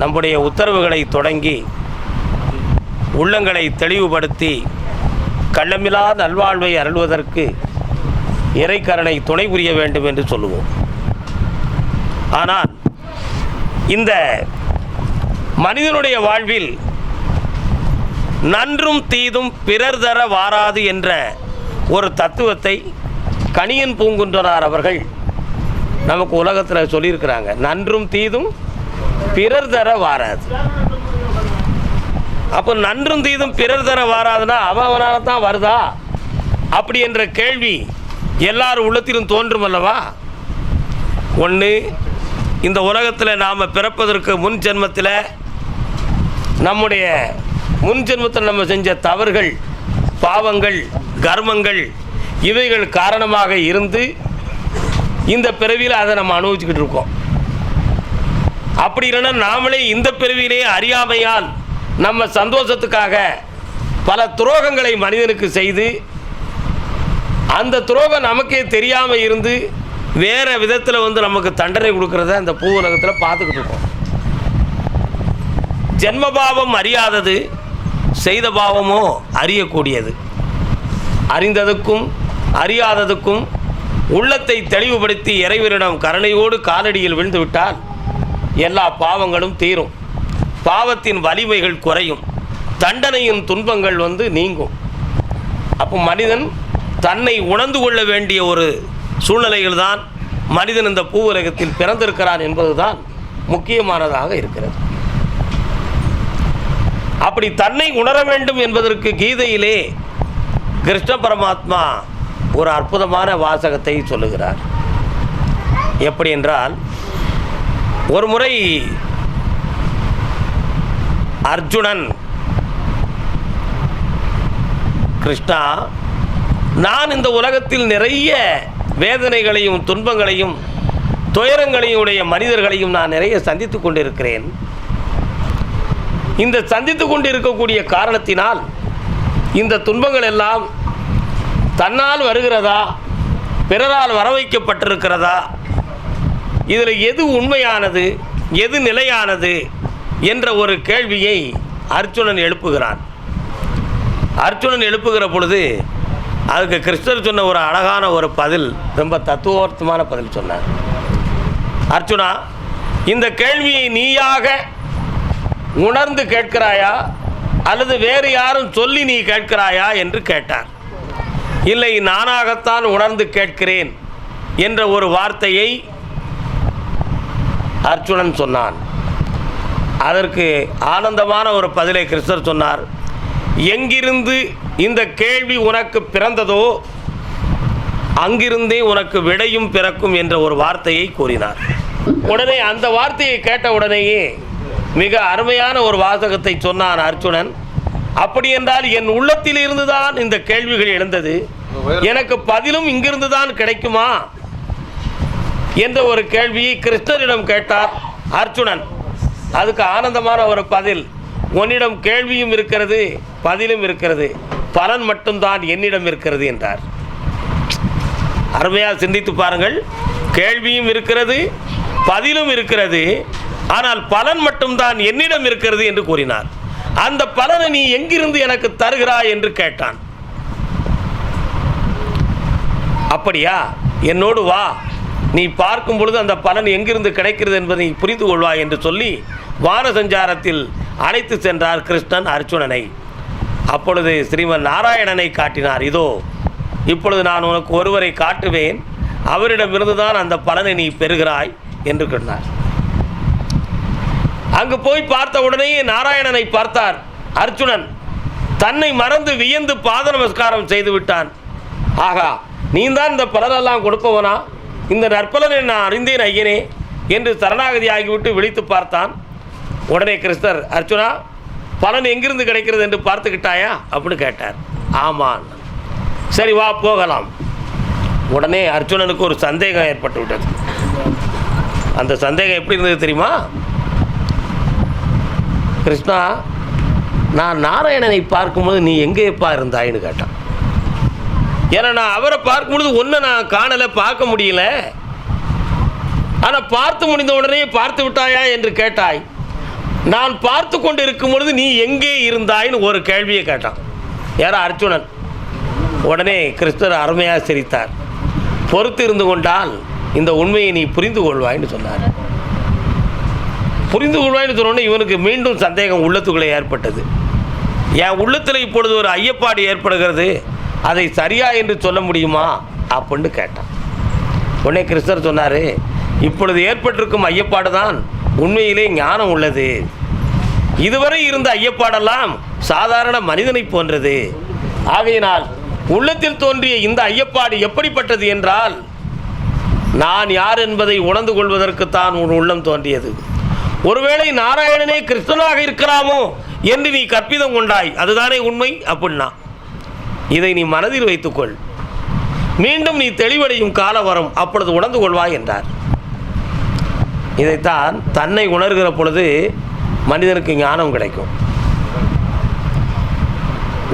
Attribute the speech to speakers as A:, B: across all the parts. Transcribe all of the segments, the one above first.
A: நம்முடைய உத்தரவுகளை தொடங்கி உள்ளங்களை தெளிவுபடுத்தி கள்ளமில்லா நல்வாழ்வை அருள்வதற்கு இறைக்கரனை துணை புரிய வேண்டும் என்று சொல்லுவோம். ஆனால் இந்த மனிதனுடைய வாழ்வில் நன்றும் தீதும் பிறர் தர வாராது என்ற ஒரு தத்துவத்தை கணியன் பூங்குன்றனார் அவர்கள் நமக்கு உலகத்தில் சொல்லியிருக்கிறாங்க. நன்றும் தீதும் பிறர் தர வாராது. அப்போ நன்றும் தீதும் பிறர் தர வாராதுன்னா அவன் அவனால தான் வருதா? அப்படி என்ற கேள்வி எல்லார் உள்ளத்திலும் தோன்றும் அல்லவா? ஒன்று இந்த உலகத்தில் நாம் பிறப்பதற்கு முன் ஜென்மத்தில் நம்முடைய முன் ஜென்மத்தில் நம்ம செஞ்ச தவறுகள் பாவங்கள் கர்மங்கள் இவைகள் காரணமாக இருந்து இந்த பிறவியில் அதை நம்ம அனுபவிச்சுக்கிட்டு இருக்கோம். அப்படி இல்லைன்னா நாமளே இந்த பிறவியிலே அறியாமையால் நம்ம சந்தோஷத்துக்காக பல துரோகங்களை மனிதனுக்கு செய்து அந்த துரோகம் நமக்கே தெரியாமல் இருந்து வேறு விதத்தில் வந்து நமக்கு தண்டனை கொடுக்கறத அந்த பூ உலகத்தில் பார்த்துக்கிட்டு இருக்கோம். ஜென்மபாவம் அறியாதது செய்த பாவமோ அறியக்கூடியது. அறிந்ததுக்கும் அறியாததுக்கும் உள்ளத்தை தெளிவுபடுத்தி இறைவனிடம் கருணையோடு காலடியில் விழுந்துவிட்டால் எல்லா பாவங்களும் தீரும். பாவத்தின் வலிமைகள் குறையும். தண்டனையின் துன்பங்கள் வந்து நீங்கும். அப்போ மனிதன் தன்னை உணர்ந்து கொள்ள வேண்டிய ஒரு சூழ்நிலைகள் தான் மனிதன் இந்த பூ உலகத்தில் பிறந்திருக்கிறான் என்பதுதான் முக்கியமானதாக இருக்கிறது. அப்படி தன்னை உணர வேண்டும் என்பதற்கு கீதையிலே கிருஷ்ண பரமாத்மா ஒரு அற்புதமான வாசகத்தை சொல்லுகிறார். எப்படி என்றால் ஒரு முறை அர்ஜுனன் கிருஷ்ணா நான் இந்த உலகத்தில் நிறைய வேதனைகளையும் துன்பங்களையும் துயரங்களையும் உடைய மனிதர்களையும் நான் நிறைய சந்தித்து கொண்டிருக்கிறேன். இந்த சந்தித்து கொண்டு இருக்கக்கூடிய காரணத்தினால் இந்த துன்பங்கள் எல்லாம் தன்னால் வருகிறதா பிறரால் வர வைக்கப்பட்டிருக்கிறதா இதில் எது உண்மையானது எது நிலையானது என்ற ஒரு கேள்வியை அர்ஜுனன் எழுப்புகிறான். அர்ஜுனன் எழுப்புகிற பொழுது அதுக்கு கிருஷ்ணர் சொன்ன ஒரு அழகான ஒரு பதில் ரொம்ப தத்துவார்த்தமான பதில் சொன்னார். அர்ஜுனா இந்த கேள்வியை நீயாக உணர்ந்து கேட்கிறாயா? அல்லது வேறு யாரும் சொல்லி நீ கேட்கிறாயா? என்று கேட்டார். இல்லை நானாகத்தான் உணர்ந்து கேட்கிறேன் என்ற ஒரு வார்த்தையை அர்ஜுனன் சொன்னான். அதற்கு ஆனந்தமான ஒரு பதிலை கிருஷ்ணர் சொன்னார். எங்கிருந்து இந்த கேள்வி உனக்கு பிறந்ததோ அங்கிருந்தே உனக்கு விடையும் பிறக்கும் என்ற ஒரு வார்த்தையை கூறினார். உடனே அந்த வார்த்தையை கேட்ட உடனேயே மிக அருமையான ஒரு வாசகத்தை சொன்னான் அர்ஜுனன். அப்படி என்றால் என் உள்ளத்தில் இருந்துதான் இந்த கேள்விகள் எழுந்தது. எனக்கு பதிலும் இங்கிருந்து தான் கிடைக்குமா? என்ற ஒரு கேள்வியை கிருஷ்ணரிடம் கேட்டார் அர்ஜுனன். அதுக்கு ஆனந்தமான ஒரு பதில் உன்னிடம் கேள்வியும் இருக்கிறது பதிலும் இருக்கிறது பலன் மட்டும்தான் என்னிடம் இருக்கிறது என்றார். அருமையாக சிந்தித்து பாருங்கள். கேள்வியும் இருக்கிறது பதிலும் இருக்கிறது ஆனால் பலன் மட்டும்தான் என்னிடம் இருக்கிறது என்று கூறினார். அந்த பலனை நீ எங்கிருந்து எனக்கு தருகிறாய் என்று கேட்டான். அப்படியா? என்னோடு வா. நீ பார்க்கும் பொழுது அந்த பலன் எங்கிருந்து கிடைக்கிறது என்பதை புரிந்து கொள்வாய் என்று சொல்லி வான சஞ்சாரத்தில் அழைத்து சென்றார் கிருஷ்ணன் அர்ஜுனனை. அப்பொழுது ஸ்ரீமன் நாராயணனை காட்டினார் இதோ இப்பொழுது நான் உனக்கு ஒருவரை காட்டுவேன். அவரிடமிருந்து தான் அந்த பலனை நீ பெறுகிறாய் என்று சொன்னார். அங்கு போய் பார்த்த உடனேயே நாராயணனை பார்த்தார் அர்ஜுனன். தன்னை மறந்து வியந்து பாத நமஸ்காரம் செய்து விட்டான். ஆகா நீ தான் இந்த பலனெல்லாம் கொடுப்பவனா? இந்த நற்பலனை நான் அறிந்தேன் ஐயனே என்று சரணாகதி ஆகிவிட்டு விழித்து பார்த்தான். உடனே கிருஷ்ணர் அர்ச்சுனா பலன் எங்கிருந்து கிடைக்கிறது என்று பார்த்துக்கிட்டாயா? அப்படின்னு கேட்டார். ஆமான். சரி வா போகலாம். உடனே அர்ஜுனனுக்கு ஒரு சந்தேகம் ஏற்பட்டு விட்டது அந்த சந்தேகம் எப்படி இருந்தது தெரியுமா? கிருஷ்ணா நான் நாராயணனை பார்க்கும்போது நீ எங்கேப்பா இருந்தாயின்னு கேட்டான். ஏன்னா நான் அவரை பார்க்கும்பொழுது ஒன்று நான் காணலை பார்க்க முடியல. ஆனால் பார்த்து முடிந்த உடனே பார்த்து விட்டாயா என்று கேட்டாய். நான் பார்த்து கொண்டு இருக்கும் பொழுது நீ எங்கே இருந்தாய்னு ஒரு கேள்வியை கேட்டான். யாரோ அர்ஜுனன். உடனே கிறிஸ்தர் அருமையாக சிரித்தார். பொறுத்து இருந்து கொண்டால் இந்த உண்மையை நீ புரிந்து கொள்வாய்ன்னு சொன்னார். புரிந்து கொள்வாய்னு சொன்னோடனே இவனுக்கு மீண்டும் சந்தேகம் உள்ளத்துக்குள்ளே ஏற்பட்டது. என் உள்ளத்தில் இப்பொழுது ஒரு ஐயப்பாடு ஏற்படுகிறது. அதை சரியா என்று சொல்ல முடியுமா? அப்படின்னு கேட்டான். உடனே கிறிஸ்தர் சொன்னார் இப்பொழுது ஏற்பட்டிருக்கும் ஐயப்பாடு தான் உண்மையிலே ஞானம் உள்ளது. இதுவரை இருந்த ஐயப்பாடெல்லாம் சாதாரண மனிதனை போன்றது. ஆகையினால் உள்ளத்தில் தோன்றிய இந்த ஐயப்பாடு எப்படிப்பட்டது என்றால் நான் யார் என்பதை உணர்ந்து கொள்வதற்குத்தான் உன் உள்ளம் தோன்றியது. ஒருவேளை நாராயணனே கிருஷ்ணனாக இருக்கலாமோ என்று நீ கற்பிதம் கொண்டாய் அதுதானே உண்மை? அப்படின்னா. இதை நீ மனதில் வைத்துக்கொள். மீண்டும் நீ தெளிவடையும் காலம் வரும் அப்பொழுது உணர்ந்து கொள்வாய் என்றார். இதைத்தான் தன்னை உணர்கிற பொழுது மனிதனுக்கு ஞானம் கிடைக்கும்.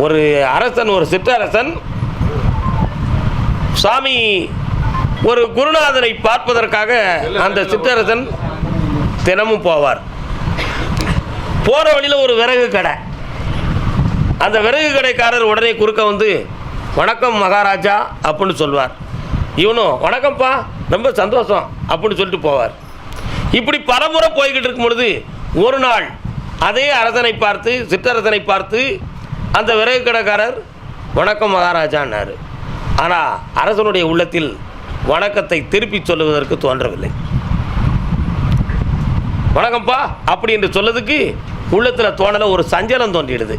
A: ஒரு அரசன் ஒரு சிற்றரசன் சாமி ஒரு குருநாதனை பார்ப்பதற்காக அந்த சிற்றரசன் தினமும் போவார். போகிற வழியில் ஒரு விறகு கடை. அந்த விறகு கடைக்காரர் உடனே குறுக்க வந்து வணக்கம் மகாராஜா அப்படின்னு சொல்வார். இவனும் வணக்கம்ப்பா ரொம்ப சந்தோஷம் அப்படின்னு சொல்லிட்டு போவார். இப்படி பலமுறை போய்கிட்டு இருக்கும் பொழுது ஒரு நாள் அதே அரசனை பார்த்து சிற்றரசனை பார்த்து அந்த விறகு கடைக்காரர் வணக்கம் மகாராஜான்னார். ஆனால் அரசனுடைய உள்ளத்தில் வணக்கத்தை திருப்பி சொல்லுவதற்கு தோன்றவில்லை. வணக்கம்ப்பா அப்படி என்று சொல்லதுக்கு உள்ளத்தில் தோணல ஒரு சஞ்சலம் தோன்றிடுது.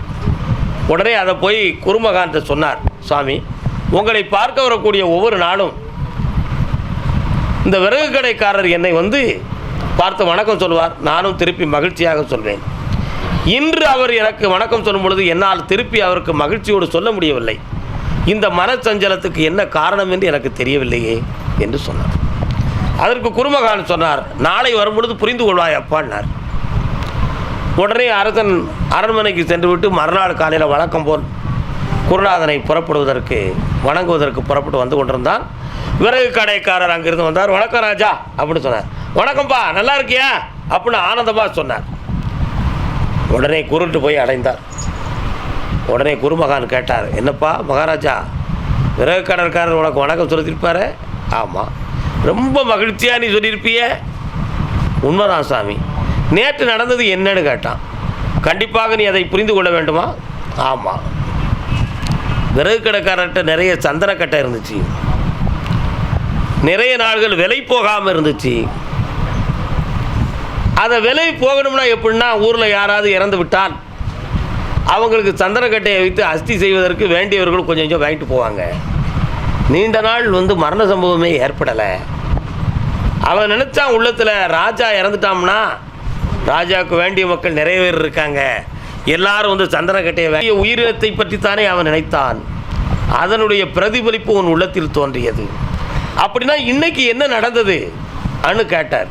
A: உடனே அதை போய் குருமகாந்த சொன்னார் சுவாமி உங்களை பார்க்க வரக்கூடிய ஒவ்வொரு நாளும் இந்த விறகு கடைக்காரர் என்னை வந்து பார்த்து வணக்கம் சொல்வார் நானும் திருப்பி மகிழ்ச்சியாக சொல்வேன். இன்று அவர் எனக்கு வணக்கம் சொல்லும் பொழுது என்னால் திருப்பி அவருக்கு மகிழ்ச்சியோடு சொல்ல முடியவில்லை. இந்த மனச்சஞ்சலத்துக்கு என்ன காரணம் என்று எனக்கு தெரியவில்லையே என்று சொன்னார். அதற்கு குருமகான் சொன்னார் நாளை வரும்பொழுது புரிந்து கொள்வாய் அப்பான்னார். உடனே அரசன் அரண்மனைக்கு சென்றுவிட்டு மறுநாள் காலையில் வழக்கம் போல் குருநாதனை புறப்படுவதற்கு வணங்குவதற்கு புறப்பட்டு வந்து கொண்டிருந்தான். விறகு கடைக்காரர் அங்கிருந்து வந்தார். வணக்கம் ராஜா அப்படின்னு சொன்னார். வணக்கம்ப்பா நல்லா இருக்கியா? அப்படின்னு ஆனந்தமாக சொன்னார். உடனே குருட்டு போய் அடைந்தார். உடனே குருமகான் கேட்டார். என்னப்பா மகாராஜா விறகு கடற்காரர் உனக்கு வணக்கம் சொல்லியிருப்பாரு? ஆமாம் ரொம்ப மகிழ்ச்சியாக நீ சொல்லியிருப்பிய. உண்மைதான் சாமி. நேற்று நடந்தது என்னன்னு கேட்டான். கண்டிப்பாக நீ அதை புரிந்து கொள்ள வேண்டுமா? ஆமாம் விறகு கடைக்காரர்கிட்ட நிறைய சந்தனக்கட்டை இருந்துச்சு. நிறைய நாள்கள் விலை போகாமல் இருந்துச்சு. அதை விலை போகணும்னா எப்படின்னா ஊரில் யாராவது இறந்து விட்டால் அவங்களுக்கு சந்தனக்கட்டையை வைத்து அஸ்தி செய்வதற்கு வேண்டியவர்கள் கொஞ்சம் கொஞ்சம் வாங்கிட்டு போவாங்க. நீண்ட நாள் வந்து மரண சம்பவமே ஏற்படலை. அவன் நினச்சான் உள்ளத்தில் ராஜா இறந்துட்டான்னா ராஜாவுக்கு வேண்டிய மக்கள் நிறைய பேர் இருக்காங்க. எல்லாரும் வந்து சந்தனக்கட்டையை வேண்டிய உயிரினத்தை பற்றித்தானே அவன் நினைத்தான். அதனுடைய பிரதிபலிப்பு உன் உள்ளத்தில் தோன்றியது. அப்படின்னா இன்னைக்கு என்ன நடந்தது? அனு கேட்டார்.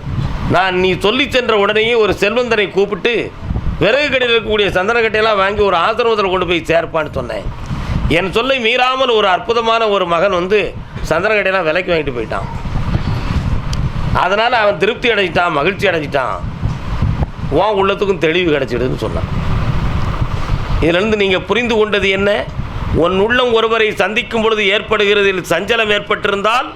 A: நான் நீ சொல்லி சென்ற உடனேயே ஒரு செல்வந்தனை கூப்பிட்டு விறகு கடையில் இருக்கக்கூடிய சந்தனக்கட்டையெல்லாம் வாங்கி ஒரு ஆசிரமத்தில் கொண்டு போய் சேர்ப்பான்னு சொன்னேன். என் சொல்லை மீறாமல் ஒரு அற்புதமான ஒரு மகன் வந்து சந்தனக்கட்டையெல்லாம் விலைக்கு வாங்கிட்டு போயிட்டான். அதனால் அவன் திருப்தி அடைஞ்சிட்டான் மகிழ்ச்சி அடைஞ்சிட்டான். உன் உள்ளத்துக்கும் தெளிவு கிடைச்சிடுதுன்னு சொன்னான். இதிலிருந்து நீங்கள் புரிந்து கொண்டது என்ன? உன் உள்ளம் ஒருவரை சந்திக்கும் பொழுது ஏற்படுகிறதில் சஞ்சலம் ஏற்பட்டிருந்தால்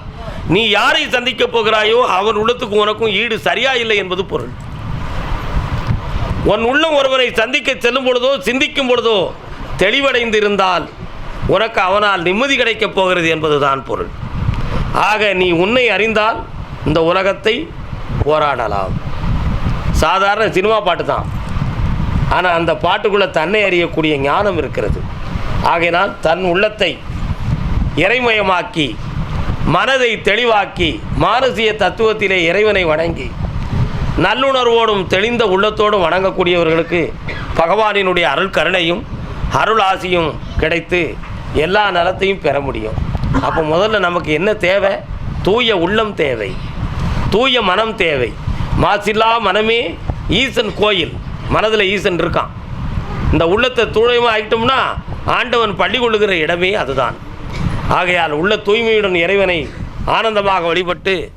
A: நீ யாரை சந்திக்கப் போகிறாயோ அவன் உள்ளத்துக்கு உனக்கும் ஈடு சரியா இல்லை என்பது பொருள். உன் உள்ளம் ஒருவரை சந்திக்க செல்லும் பொழுதோ சிந்திக்கும் பொழுதோ தெளிவடைந்து இருந்தால் உனக்கு அவனால் நிம்மதி கிடைக்கப் போகிறது என்பதுதான் பொருள். ஆக நீ உன்னை அறிந்தால் இந்த உலகத்தை போராடலாம். சாதாரண சினிமா பாட்டு தான். ஆனால் அந்த பாட்டுக்குள்ளே தன்னை அறியக்கூடிய ஞானம் இருக்கிறது. ஆகையினால் தன் உள்ளத்தை இறைமயமாக்கி மனதை தெளிவாக்கி மானசீக தத்துவத்திலே இறைவனை வணங்கி நல்லுணர்வோடும் தெளிந்த உள்ளத்தோடும் வணங்கக்கூடியவர்களுக்கு பகவானினுடைய அருள் கருணையும் அருள் ஆசியும் கிடைத்து எல்லா நலத்தையும் பெற முடியும். அப்போ முதல்ல நமக்கு என்ன தேவை? தூய உள்ளம் தேவை. தூய மனம் தேவை. மாசில்லா மனமே ஈசன் கோயில். மனதில் ஈசன் இருக்கான். இந்த உள்ளத்தை தூய்மை ஆகிட்டோம்னா ஆண்டவன் பள்ளி கொள்ளுகிற இடமே அதுதான். ஆகையால் உள்ள தூய்மையுடன் இறைவனை ஆனந்தமாக வழிபட்டு